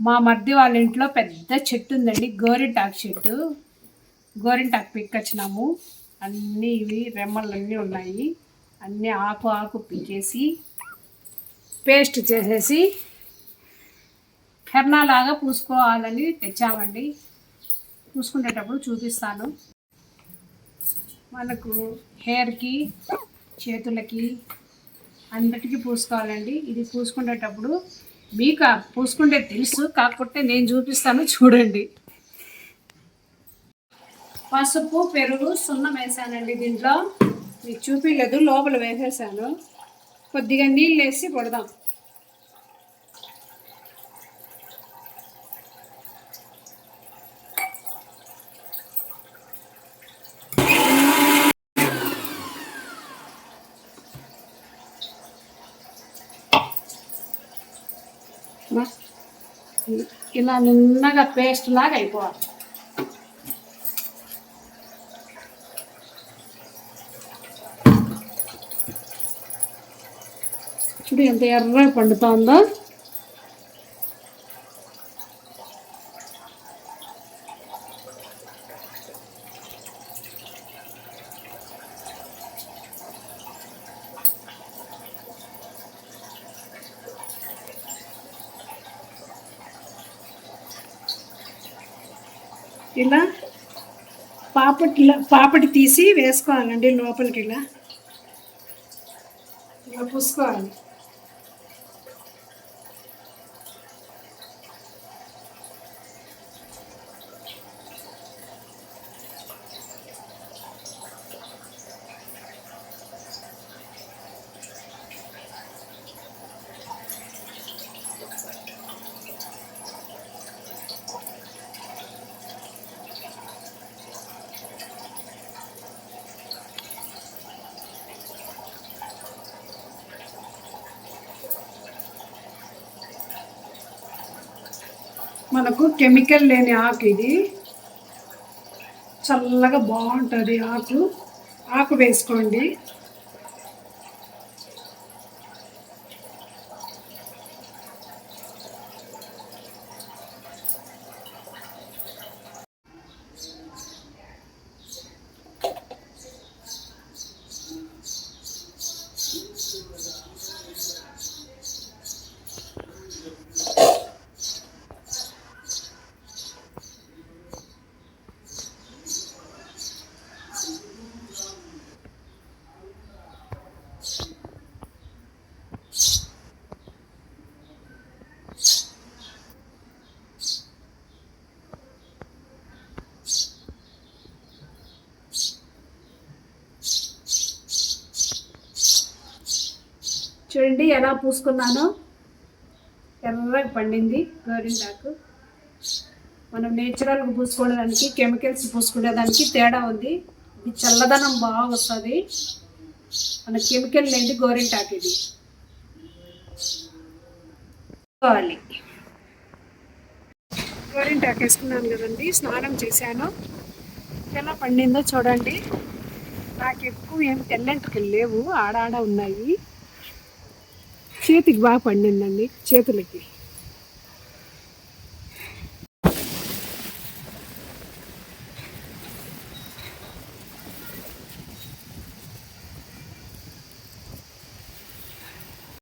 మా మర్ది వాళ్ళ ఇంట్లో పెద్ద చెట్టు ఉందండి. గోరింటాకు చెట్టు. గోరింటాకు పిక్కొచ్చినాము. అన్నీ ఇవి రెమ్మలన్నీ ఉన్నాయి. అన్నీ ఆకు ఆకు పిక్కేసి పేస్ట్ చేసేసి హెర్నాలాగా పూసుకోవాలని తెచ్చామండి. పూసుకునేటప్పుడు చూపిస్తాను. మనకు హెయిర్కి చేతులకి అన్నిటికీ పూసుకోవాలండి. ఇది పూసుకునేటప్పుడు మీకు పూసుకుంటే తెలుసు కాకపోతే నేను చూపిస్తాను చూడండి. పసుపు పెరుగు సున్నం వేసానండి దీంట్లో. మీకు చూపించలేదు లోపల వేసేసాను. కొద్దిగా నీళ్ళు వేసి కొడదాం. ఇలా నిన్నగా పేస్ట్ లాగా అయిపోవాలి చూడు ఎంత ఎర్ర పండుతుందో ఇలా పాపటిలో పాపటి తీసి వేసుకోవాలండి లోపలికి ఇలా. ఇలా పూసుకోవాలి. మనకు కెమికల్ లేని ఆకు ఇది. చల్లగా బాగుంటుంది ఆకు. ఆకు వేసుకోండి. చూడండి ఎలా పూసుకున్నానో. ఎర్రగా పండింది గోరింటాకు. మనం నేచురల్గా పూసుకోవడానికి కెమికల్స్ పూసుకునేదానికి తేడా ఉంది. ఇది చల్లదనం బాగా వస్తుంది. మన కెమికల్ లేని గోరింటాకు ఇది. కావాలి గోరింటాకు వేసుకున్నాను కదండి స్నానం చేశాను. ఎలా పండిందో చూడండి. నాకు ఎక్కువ ఏం తెల్లంటికి లేవు ఆడాడ ఉన్నాయి. చేతికి బాగా పండిందండి చేతులకి.